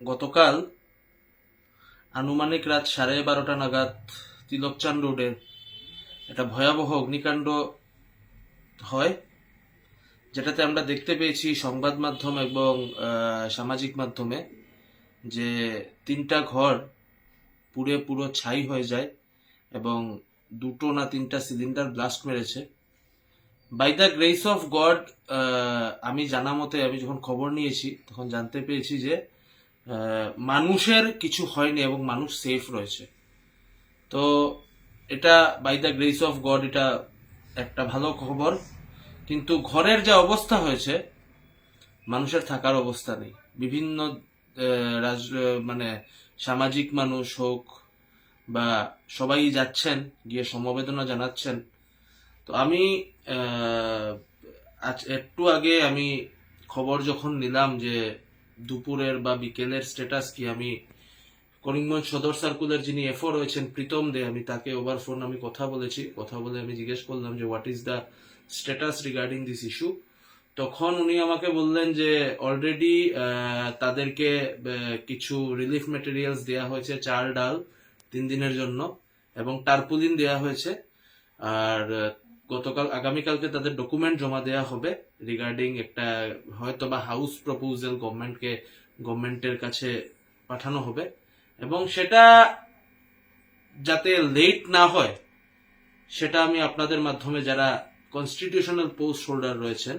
গতকাল আনুমানিক রাত সাড়ে বারোটা নাগাদ তিলকচান রোডে একটা ভয়াবহ অগ্নিকাণ্ড হয়, যেটাতে আমরা দেখতে পেয়েছি সংবাদ মাধ্যম এবং সামাজিক মাধ্যমে যে তিনটা ঘর পুড়ে পুরো ছাই হয়ে যায় এবং দুটো না তিনটা সিলিন্ডার ব্লাস্ট মেরেছে। By the grace of God আমি জানা মতে আমি যখন খবর নিয়েছি, তখন জানতে পেরেছি যে মানুষের কিছু হয়নি এবং মানুষ সেফ রয়েছে। তো এটা by the grace of God এটা একটা ভালো খবর। কিন্তু ঘরের যে অবস্থা হয়েছে, মানুষের থাকার অবস্থা নেই। বিভিন্ন রাজ- মানে সামাজিক মানুষ হোক বা সবাই যাচ্ছেন, গিয়ে সমবেদনা জানাচ্ছেন তো আমি আজ একটু আগে আমি খবর যখন নিলাম যে দুপুরের বা বিকেলের স্ট্যাটাস কি, আমি করিমগঞ্জ সদর সার্কুলার যিনি এফও রয়েছেন, প্রীতম দে, আমি তাকে ওভার ফোন আমি কথা বলেছি। কথা বলে আমি জিজ্ঞেস করলাম যে what is the status regarding this issue তখন উনি আমাকে বললেন যে অলরেডি তাদেরকে কিছু রিলিফ মেটেরিয়ালস দেওয়া হয়েছে, চাল, ডাল তিন দিনের জন্য এবং টার্পুলিন দেওয়া হয়েছে। আর গতকাল, আগামীকালকে তাদের ডকুমেন্ট জমা দেওয়া হবে রিগার্ডিং একটা হয়তো বা হাউস প্রপোজাল গভর্নমেন্টকে, গভর্নমেন্টের কাছে পাঠানো হবে। এবং সেটা যাতে লেট না হয়, সেটা আমি আপনাদের মাধ্যমে যারা কনস্টিটিউশনাল পোস্ট হোল্ডার রয়েছেন,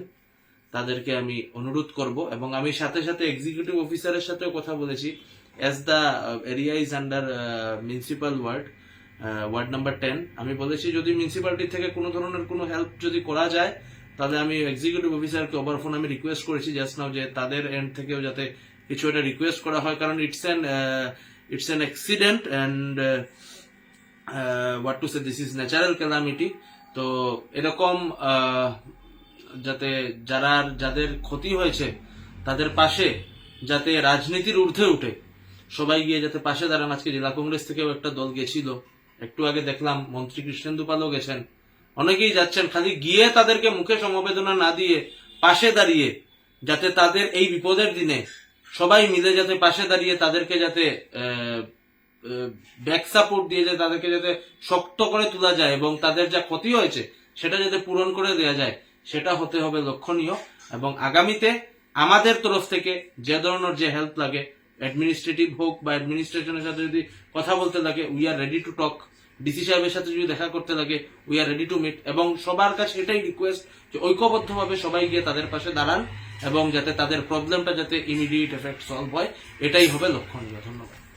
তাদেরকে আমি অনুরোধ করব। এবং আমি সাথে সাথে এক্সিকিউটিভ অফিসারের সাথেও কথা বলেছি। As the area is under municipal ward ward number ten আমি বলেছি, যদি মিউনিসিপ্যালিটি থেকে কোনো ধরনের কোনো হেল্প যদি করা যায়, তাহলে আমি এক্সিকিউটিভ অফিসারকে ওভার ফোন আমি রিকোয়েস্ট করেছি জাস্ট নাও যে তাদের এন্ড থেকেও যাতে কিছু একটা রিকোয়েস্ট করা হয়। কারণ it's an it's an accident and what to say this is natural calamity তো এরকম যাতে যারা, যাদের ক্ষতি হয়েছে, তাদের পাশে যাতে রাজনীতির ঊর্ধ্বে উঠে, সবাই গিয়ে যাতে পাশে দাঁড়ান। আজকে জেলা কংগ্রেস থেকেও একটা দল গেছিল। একটু আগে দেখলাম মন্ত্রী কৃষ্ণেন্দু পালও গেছেন। অনেকেই যাচ্ছেন, খালি গিয়ে তাদেরকে মুখে সমবেদনা না দিয়ে পাশে দাঁড়িয়ে, যাতে তাদের এই বিপদের দিনে সবাই মিলে যাতে পাশে দাঁড়িয়ে তাদেরকে যাতে ব্যাক সাপোর্ট দিয়ে যে তাদেরকে যাতে শক্ত করে তোলা যায় এবং তাদের যা ক্ষতি হয়েছে, সেটা যাতে পূরণ করে দেওয়া যায়, সেটা হতে হবে লক্ষণীয় এবং আগামীতে আমাদের তরফ থেকে যে ধরনের যে হেল্প লাগে অ্যাডমিনিস্ট্রেটিভ হোক বা অ্যাডমিনিস্ট্রেশনের সাথে যদি কথা বলতে লাগে we are ready to talk DC সাহেবের সাথে যদি দেখা করতে লাগে we are ready to meet এবং সবার কাছে এটাই রিকোয়েস্ট যে ঐক্যবদ্ধভাবে সবাই গিয়ে তাদের পাশে দাঁড়ান এবং যাতে তাদের প্রবলেমটা যাতে ইমিডিয়েট এফেক্ট সলভ হয়, এটাই হবে লক্ষণীয় ধন্যবাদ।